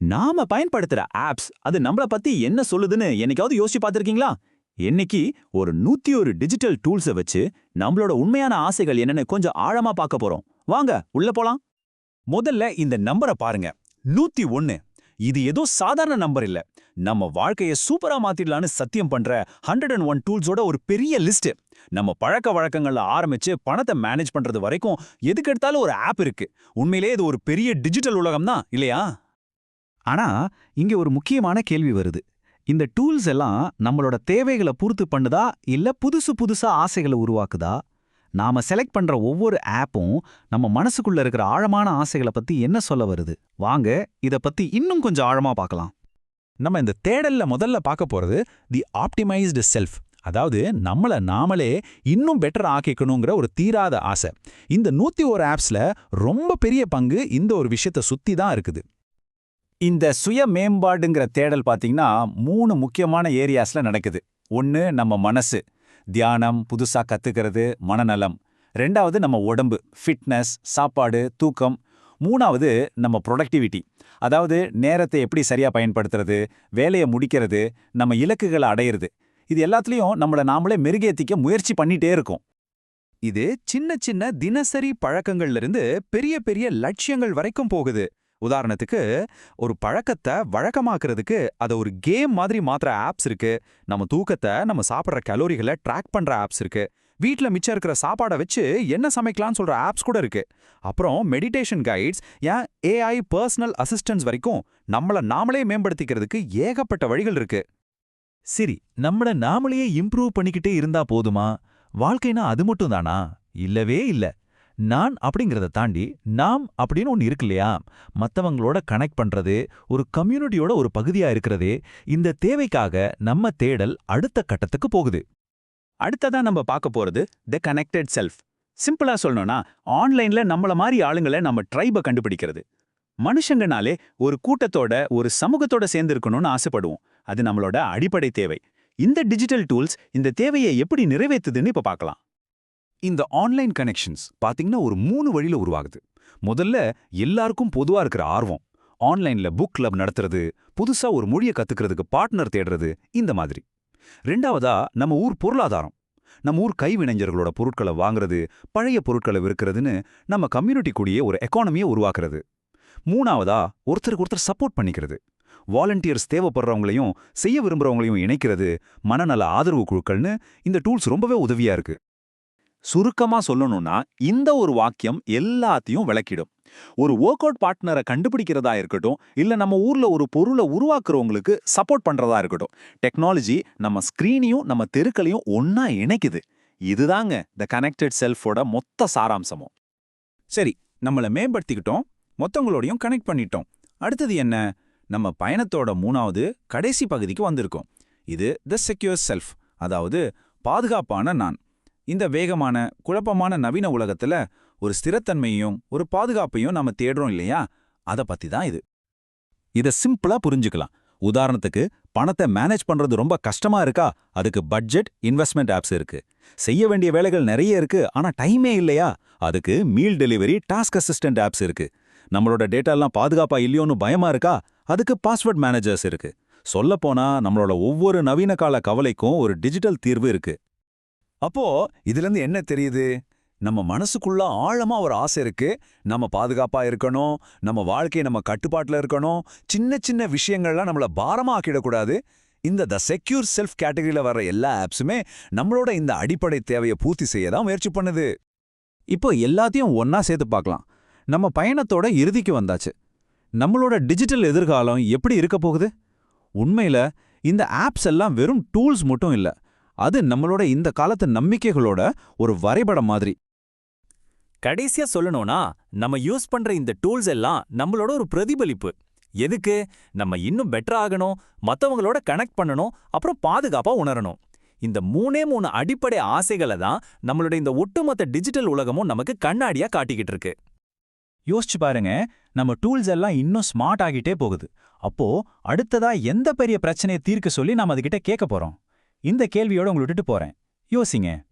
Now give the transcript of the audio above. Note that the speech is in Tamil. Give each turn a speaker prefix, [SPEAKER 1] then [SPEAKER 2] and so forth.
[SPEAKER 1] நாம பயன்படுத்துற ஆப்ஸ் அது நம்மள பத்தி என்ன சொல்லுதுன்னு என்னைக்காவது யோசிச்சு பார்த்துருக்கீங்களா? என்னைக்கு ஒரு நூத்தி ஒரு டிஜிட்டல் டூல்ஸை வச்சு நம்மளோட உண்மையான ஆசைகள் என்னன்னு கொஞ்சம் ஆழமா பார்க்க போறோம். வாங்க உள்ள போலாம்.
[SPEAKER 2] முதல்ல இந்த நம்பரை பாருங்க. நூத்தி ஒன்னு இது ஏதோ சாதாரண நம்பர் இல்ல. நம்ம வாழ்க்கைய சூப்பரா மாத்திடலான்னு சத்தியம் பண்ற ஹண்ட்ரட் அண்ட் ஒன் டூல்ஸோட ஒரு பெரிய லிஸ்ட் நம்ம பழக்க வழக்கங்கள்ல ஆரம்பிச்சு பணத்தை மேனேஜ் பண்றது வரைக்கும் எதுக்கு எடுத்தாலும் ஒரு ஆப் இருக்கு. உண்மையிலேயே இது ஒரு பெரிய டிஜிட்டல் உலகம் தான் இல்லையா?
[SPEAKER 3] ஆனா இங்க ஒரு முக்கியமான கேள்வி வருது. இந்த டூல்ஸ் எல்லாம் நம்மளோட தேவைகளை பூர்த்தி பண்ணுதா? இல்ல புதுசு புதுசா ஆசைகளை உருவாக்குதா? நாம செலக்ட் பண்ற ஒவ்வொரு ஆப்பும் நம்ம மனசுக்குள்ள இருக்கிற ஆழமான ஆசைகளை பத்தி என்ன சொல்ல வருது? வாங்க இத பத்தி இன்னும் கொஞ்சம் ஆழமா பார்க்கலாம்.
[SPEAKER 2] நம்ம இந்த தேடல்ல முதல்ல பார்க்க போறது தி ஆப்டிமைஸ்டு செல்ஃப் அதாவது நம்மள நாமளே இன்னும் பெட்டர் ஆக்கிக்கணுங்கிற ஒரு தீராத ஆசை. இந்த நூத்தி ஒரு ஆப்ஸ்ல ரொம்ப பெரிய பங்கு இந்த ஒரு விஷயத்த சுத்தி தான் இருக்குது. இந்த சுய மேம்பாடுங்கிற தேடல் பாத்தீங்கன்னா மூணு முக்கியமான ஏரியாஸ்ல நடக்குது. ஒன்னு நம்ம மனசு. தியானம் புதுசா கற்றுக்கிறது மனநலம். ரெண்டாவது நம்ம உடம்பு. ஃபிட்னஸ் சாப்பாடு தூக்கம். மூணாவது நம்ம ப்ரொடக்டிவிட்டி அதாவது நேரத்தை எப்படி சரியா பயன்படுத்துறது வேலையை முடிக்கிறது நம்ம இலக்குகளை அடையிறது. இது எல்லாத்துலயும் நம்மள நாமளே மெருகேத்திக்க முயற்சி பண்ணிட்டே இருக்கோம். இது சின்ன சின்ன தினசரி பழக்கங்கள்ல இருந்து பெரிய பெரிய லட்சியங்கள் வரைக்கும் போகுது. உதாரணத்துக்கு ஒரு பழக்கத்தை வழக்கமாக்குறதுக்கு அதை ஒரு கேம் மாதிரி மாத்துற ஆப்ஸ் இருக்கு. நம்ம தூக்கத்தை நம்ம சாப்பிட்ற கலோரிகளை ட்ராக் பண்ற ஆப்ஸ் இருக்கு. வீட்ல மிச்சம் இருக்கிற சாப்பாடை வச்சு என்ன சமைக்கலாம்னு சொல்ற ஆப்ஸ் கூட இருக்கு. அப்புறம் மெடிடேஷன் கைட்ஸ் ஏன் ஏஐ பர்சனல் அசிஸ்டன்ஸ் வரைக்கும் நம்மள நாமளே மேம்படுத்திக்கிறதுக்கு ஏகப்பட்ட வழிகள் இருக்கு.
[SPEAKER 4] சரி நம்மள நாமளையே இம்ப்ரூவ் பண்ணிக்கிட்டே இருந்தா போதுமா? வாழ்க்கைனா அது மட்டும் தானா? இல்லவே இல்ல. நான் அப்படிங்கறத தாண்டி நாம் அப்படின்னு ஒன்னு இருக்கு இல்லையா? மத்தவங்களோட கனெக்ட் பண்றது ஒரு கம்யூனிட்டியோட ஒரு பகுதியா இருக்கிறதே இந்த தேவைக்காக நம்ம தேடல் அடுத்த கட்டத்துக்கு போகுது.
[SPEAKER 1] அடுத்ததா நம்ம பார்க்க போறது த கனெக்டட் செல்ஃப் சிம்பிளா சொல்லணும்னா ஆன்லைன்ல நம்மள மாதிரி ஆளுங்களை நம்ம ட்ரைப கண்டுபிடிக்கிறது. மனுஷங்கனாலே ஒரு கூட்டத்தோட ஒரு சமூகத்தோட சேர்ந்து இருக்கணும்னு ஆசைப்படுவோம். அது நம்மளோட அடிப்படை தேவை. இந்த டிஜிட்டல் டூல்ஸ் இந்த தேவையை எப்படி நிறைவேத்துதுன்னு இப்ப பார்க்கலாம்.
[SPEAKER 2] இந்த ஆன்லைன் கனெக்ஷன்ஸ் பாத்தீங்கன்னா ஒரு மூணு வழியில் உருவாகுது. முதல்ல எல்லாருக்கும் பொதுவா இருக்கிற ஆர்வம். ஆன்லைன்ல புக் கிளப் நடத்துறது புதுசா ஒரு மொழியை கற்றுக்கிறதுக்கு பார்ட்னர் தேடுறது இந்த மாதிரி. ரெண்டாவதா நம்ம ஊர் பொருளாதாரம். நம்ம ஊர் கைவினைஞர்களோட பொருட்களை வாங்குறது பழைய பொருட்களை விற்கிறதுன்னு நம்ம கம்யூனிட்டி கூடிய ஒரு எக்கானமியை உருவாக்குறது. மூணாவதா ஒருத்தருக்கு ஒருத்தர் சப்போர்ட் பண்ணிக்கிறது. வாலண்டியர்ஸ் தேவைப்படுறவங்களையும் செய்ய விரும்புறவங்களையும் இணைக்கிறது மனநல ஆதரவு குழுக்கள்னு இந்த டூல்ஸ் ரொம்பவே உதவியா இருக்கு. சுருக்கமா சொல்லணும்னா இந்த ஒரு வாக்கியம் எல்லாத்தையும் விளக்கிடும். ஒரு ஒர்க் அவுட் பார்ட்னரை கண்டுபிடிக்கிறதா இருக்கட்டும் இல்ல நம்ம ஊர்ல ஒரு பொருளை உருவாக்குறவங்களுக்கு சப்போர்ட் பண்றதா இருக்கட்டும். டெக்னாலஜி நம்ம ஸ்கிரீனையும் நம்ம தெருக்களையும் ஒன்னா இணைக்குது. இதுதாங்க த கனெக்டட் செல்ஃபோட மொத்த சாராம்சமும். சரி நம்மள மேம்படுத்திக்கிட்டோம் மொத்தங்களோடையும் கனெக்ட் பண்ணிட்டோம். அடுத்தது என்ன? நம்ம பயணத்தோட மூணாவது கடைசி பகுதிக்கு வந்திருக்கோம். இது த செக்யூர் செல்ஃப் அதாவது பாதுகாப்பான நான். இந்த வேகமான குழப்பமான நவீன உலகத்துல ஒரு ஸ்திரத்தன்மையும் ஒரு பாதுகாப்பையும் நாம தேடுறோம் இல்லையா? அத பத்தி தான் இது. இத சிம்பிளா புரிஞ்சுக்கலாம். உதாரணத்துக்கு பணத்தை மேனேஜ் பண்றது ரொம்ப கஷ்டமா இருக்கா? அதுக்கு பட்ஜெட் இன்வெஸ்ட்மெண்ட் ஆப்ஸ் இருக்கு. செய்ய வேண்டிய வேலைகள் நிறைய இருக்கு ஆனா டைமே இல்லையா? அதுக்கு meal delivery task assistant apps இருக்கு. நம்மளோட டேட்டாலாம் பாதுகாப்பா இல்லையோன்னு பயமா இருக்கா? அதுக்கு பாஸ்வேர்ட் மேனேஜர்ஸ் இருக்கு. சொல்லப்போனா நம்மளோட ஒவ்வொரு நவீன கால கவலைக்கும் ஒரு டிஜிட்டல் தீர்வு இருக்கு. அப்போ இதுலேருந்து என்ன தெரியுது? நம்ம மனசுக்குள்ள ஆழமா ஒரு ஆசை இருக்கு. நம்ம பாதுகாப்பா இருக்கணும். நம்ம வாழ்க்கையை நம்ம கட்டுப்பாட்டுல இருக்கணும். சின்ன சின்ன விஷயங்கள்லாம் நம்மள பாரமா ஆக்கிடக்கூடாது. இந்த த செக்யூர் செல்ஃப் கேட்டகரியில் வர எல்லா ஆப்ஸுமே நம்மளோட இந்த அடிப்படை தேவையை பூர்த்தி செய்ய தான் முயற்சி பண்ணுது. இப்போ எல்லாத்தையும் ஒன்னா சேர்த்து பார்க்கலாம். நம்ம பயணத்தோட இறுதிக்கு வந்தாச்சு. நம்மளோட டிஜிட்டல் எதிர்காலம் எப்படி இருக்க போகுது? உண்மையில இந்த ஆப்ஸ் எல்லாம் வெறும் டூல்ஸ் மட்டும் இல்ல. அது நம்மளோட இந்த காலத்து நம்பிக்கைகளோட ஒரு வரைபடம் மாதிரி.
[SPEAKER 4] கடைசியா சொல்லணும்னா நம்ம யூஸ் பண்ற இந்த டூல்ஸ் எல்லாம் நம்மளோட ஒரு பிரதிபலிப்பு. எதுக்கு? நம்ம இன்னும் பெட்டர் ஆகணும் மத்தவங்களோட கனெக்ட் பண்ணணும் அப்புறம் பாதுகாப்பா உணரணும். இந்த மூணே மூணு அடிப்படை ஆசைகளை தான் நம்மளோட இந்த ஒட்டுமொத்த டிஜிட்டல் உலகமும் நமக்கு கண்ணாடியா காட்டிக்கிட்டு இருக்கு.
[SPEAKER 2] யோசிச்சு பாருங்க நம்ம டூல்ஸ் எல்லாம் இன்னும் ஸ்மார்ட் ஆகிட்டே போகுது. அப்போ அடுத்ததா எந்த பெரிய பிரச்சனையை தீர்க்க சொல்லி நாம அதுகிட்ட கேட்க போறோம். இந்த கேள்வியோட உங்களை விட்டுட்டு போறேன். யோசிங்க.